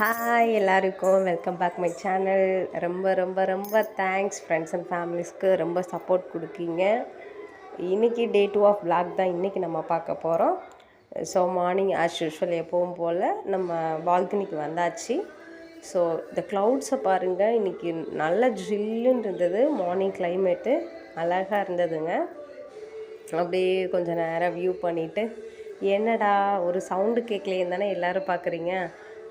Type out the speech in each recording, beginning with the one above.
Hi எல்லாருக்கும் welcome back my channel ரொம்ப ரொம்ப ரொம்ப தேங்க்ஸ் ஃப்ரெண்ட்ஸ் அண்ட் ஃபேமிலிஸ்க்கு ரொம்ப சப்போர்ட் கொடுக்கீங்க. இன்றைக்கி டே டூ ஆஃப் பிளாக் தான் இன்றைக்கி நம்ம பார்க்க போகிறோம் ஸோ மார்னிங் ஆஸ் யூஷுவல் எப்பவும் போல் நம்ம பால்கனிக்கு வந்தாச்சு. ஸோ இந்த க்ளவுட்ஸை பாருங்கள் இன்றைக்கி நல்ல ஜில்லுன்னு இருந்தது. மார்னிங் கிளைமேட்டு அழகாக இருந்ததுங்க. அப்படியே கொஞ்சம் நேரம் வியூ பண்ணிவிட்டு என்னடா ஒரு சவுண்டு கேட்கலையே தானே எல்லோரும் பார்க்குறீங்க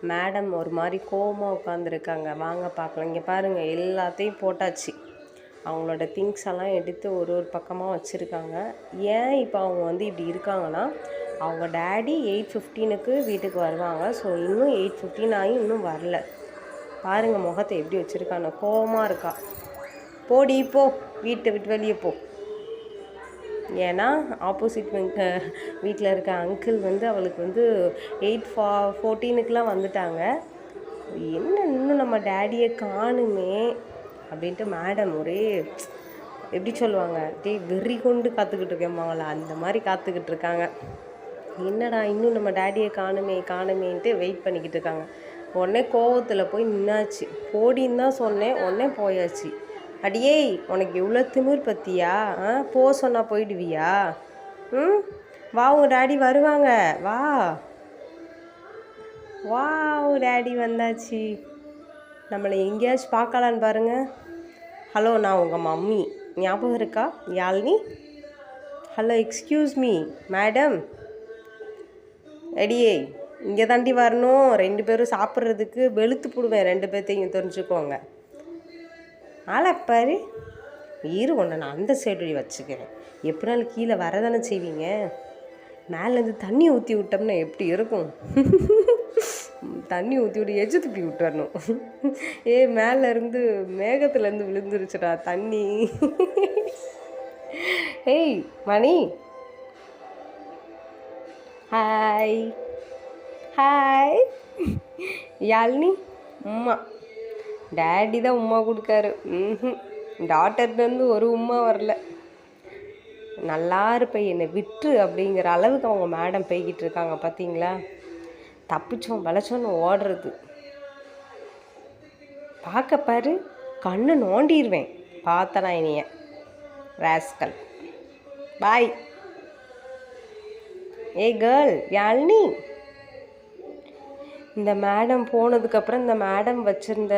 மேடம் ஒரு மாதிரி கோவமாக உட்காந்துருக்காங்க வாங்க பார்க்கலாம். இங்கே பாருங்கள் எல்லாத்தையும் போட்டாச்சு. அவங்களோட திங்ஸ் எல்லாம் எடுத்து ஒரு ஒரு பக்கமாக வச்சுருக்காங்க. ஏன் இப்போ அவங்க வந்து இப்படி இருக்காங்கன்னா அவங்க டேடி எயிட் ஃபிஃப்டீனுக்கு வீட்டுக்கு வருவாங்க. ஸோ இன்னும் எயிட் ஃபிஃப்டீன் ஆகி இன்னும் வரல. பாருங்கள் முகத்தை எப்படி வச்சுருக்காங்க கோபமாக இருக்கா. போடி போ. வீட்டை விட்டு வெளியே போ. ஏன்னா ஆப்போசிட் வீட்டில் இருக்க அங்கிள் வந்து அவளுக்கு வந்து எயிட் ஃபா ஃபோர்டீனுக்கெலாம் வந்துட்டாங்க. என்ன இன்னும் நம்ம டேடியை காணுமே அப்படின்ட்டு மேடம் ஒரே எப்படி சொல்லுவாங்க? டே வெறி கொண்டு காத்துக்கிட்டு இருக்கேம்மாங்களா அந்த மாதிரி காத்துக்கிட்டு இருக்காங்க. என்னடா இன்னும் நம்ம டேடியை காணுமே காணுமேன்ட்டு வெயிட் பண்ணிக்கிட்டு இருக்காங்க. உடனே கோவத்தில் போய் நின்னாச்சு. போடின்னு தான் சொன்னேன் உடனே போயாச்சு. அடியே உனக்கு எவ்வளோ திமிர் பத்தியா? ஆ போ சொன்னால் போயிடுவியா? ம்? வா உங்கள் டேடி வருவாங்க. வா. வா டேடி வந்தாச்சு. நம்மளை எங்கேயாச்சும் பார்க்கலான்னு பாருங்கள் ஹலோ நான் உங்கள் மம்மி. ஞாபகம் இருக்கா? Yazhni? Hello excuse me. Madam. அடியே இங்கே தாண்டி வரணும். ரெண்டு பேரும் சாப்பிட்றதுக்கு வெளுத்து போடுவேன். ரெண்டு பேர்த்தையும் தெரிஞ்சுக்கோங்க. ஆளப்பாரு. இரு ஒன்று நான் அந்த சைடு வச்சுக்கிறேன். எப்படினாலும் கீழே வரதானே செய்வீங்க? மேலேருந்து தண்ணி ஊற்றி விட்டோம்னா எப்படி இருக்கும்? தண்ணி ஊற்றி விட்டு எஜ்ஜு துப்பி விட்டுறணும். ஏ மேலேருந்து மேகத்துலேருந்து விழுந்துருச்சுடா தண்ணி. ஏய் மணி. Hi hi Yazhini? உம்மா டேடி தான் உம்மா கொடுக்காரு. ம் டாட்டர்லேருந்து ஒரு உம்மா வரல. நல்லா இருப்ப என்னை விட்டு அப்படிங்கிற அளவுக்கு அவங்க மேடம் போய்கிட்டு இருக்காங்க பார்த்தீங்களா தப்பிச்சோம் வளைச்சோன்னு ஓடுறது. பார்க்க பாரு கண்ணு நோண்டிடுவேன் பார்த்தனா இனிய. ராஸ்கல் பாய் ஏய் கேர்ள் யாழ்னி? இந்த மேடம் போனதுக்கப்புறம் இந்த மேடம் வச்சுருந்த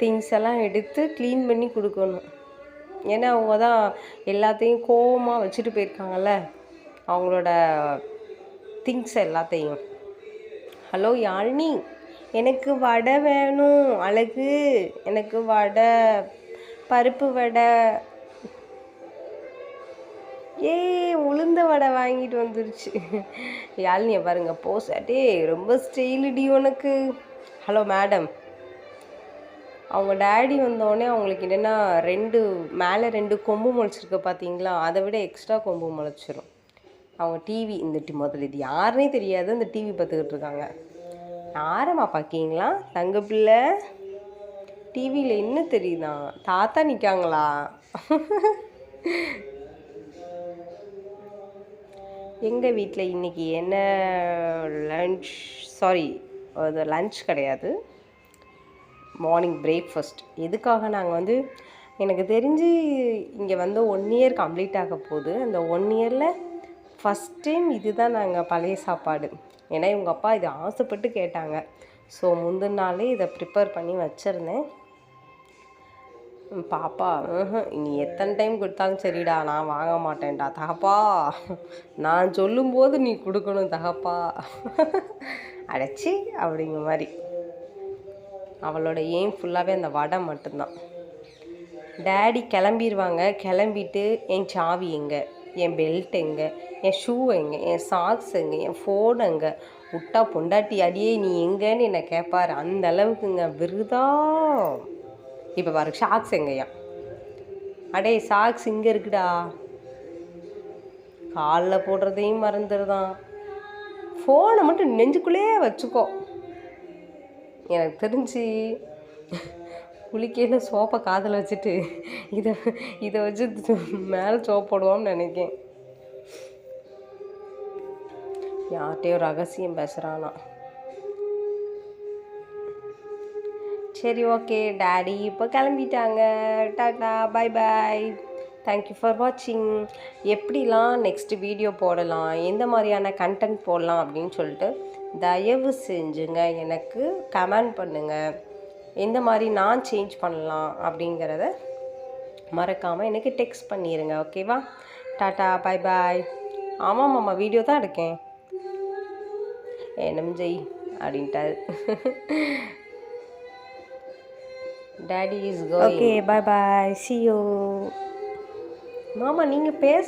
திங்ஸ் எல்லாம் எடுத்து க்ளீன் பண்ணி கொடுக்கணும். ஏன்னா அவங்க தான் எல்லாத்தையும் கோவமாக வச்சுட்டு போயிருக்காங்கல்ல? அவங்களோட திங்ஸ் எல்லாத்தையும். ஹலோ யாழ்னி? எனக்கு வடை வேணும். அழகு. எனக்கு வடை பருப்பு வடை ஏ உளுந்த வடை வாங்கிட்டு வந்துருச்சு. யாழினியை பாருங்க போஸ் டே ரொம்ப ஸ்டைலுடி உனக்கு. ஹலோ மேடம் அவங்க டேடி வந்தோடனே அவங்களுக்கு என்னென்னா ரெண்டு மேலே ரெண்டு கொம்பு முளைச்சிருக்கு பார்த்தீங்களா அதை விட எக்ஸ்ட்ரா கொம்பு முளைச்சிரும். அவங்க டிவி இந்த டி முதல்ல இது யாருனே தெரியாது இந்த டிவி பார்த்துக்கிட்டு இருக்காங்க. யாரம்மா பார்க்கீங்களா தங்க பிள்ளை. டிவியில் என்ன தெரியுதா? தாத்தா நிற்காங்களா எங்கள் வீட்டில் இன்றைக்கி என்ன லன்ச் சாரி அது லன்ச் கிடையாது. மார்னிங் பிரேக்ஃபாஸ்ட் எதுக்காக நாங்கள் வந்து எனக்கு தெரிஞ்சு இங்கே வந்து ஒன் இயர் கம்ப்ளீட் ஆக போகுது. அந்த ஒன் இயரில் ஃபஸ்ட் டைம் இது தான் நாங்கள் பழைய சாப்பாடு. ஏன்னா இவங்க அப்பா இது ஆசைப்பட்டு கேட்டாங்க. ஸோ முந்தின நாளே இதை ப்ரிப்பேர் பண்ணி வச்சுருந்தேன். பாப்பா நீ எத்தனை டைம் கொடுத்தாலும் சரிடா நான் வாங்க மாட்டேன்டா தகப்பா. நான் சொல்லும்போது நீ கொடுக்கணும் தகப்பா. அடைச்சி அப்படிங்கிற மாதிரி. அவளோட எய்ம் ஃபுல்லாகவே அந்த வடை மட்டும்தான். டேடி கிளம்பிடுவாங்க கிளம்பிட்டு என் சாவி எங்கே? என் பெல்ட் எங்கே? என் ஷூ எங்கே? என் சாக்ஸ் எங்கே? என் ஃபோன் எங்கே? விட்டா பொண்டாட்டி அடியே நீ எங்கேன்னு என்னை கேட்பாரு அந்த அளவுக்குங்க விருதா இப்போ பாரு ஷாக்ஸ் எங்கேயா அடே சாக்ஸ் இங்கே இருக்குடா. காலில் போடுறதையும் மறந்துடுதான். ஃபோனை மட்டும் நெஞ்சுக்குள்ளேயே வச்சுக்கோ. எனக்கு தெரிஞ்சு குளிக்கையில் சோப்பை காதில் வச்சுட்டு இதை இதை வச்சு மேலே சோப் போடுவோம்னு நினைக்கேன். யார்கிட்டையும் ரகசியம் பேசுகிறானா சரி ஓகே டாடி இப்போ கிளம்பிட்டாங்க. Tata bye bye thank you for வாட்சிங் எப்படிலாம் நெக்ஸ்ட் வீடியோ போடலாம்? எந்த மாதிரியான கண்டென்ட் போடலாம் அப்படின்னு சொல்லிட்டு தயவு செஞ்சுங்க. எனக்கு கமெண்ட் பண்ணுங்கள் எந்த மாதிரி நான் சேஞ்ச் பண்ணலாம் அப்படிங்கிறத மறக்காமல் எனக்கு டெக்ஸ்ட் பண்ணிடுங்க ஓகேவா டாட்டா பை பாய் ஆமாம் மாமா வீடியோ தான் எடுக்கேன். ஏனம் ஜெய் அப்படின்ட்டாரு. Daddy is going okay bye bye see you மாமா நீங்கள் பேச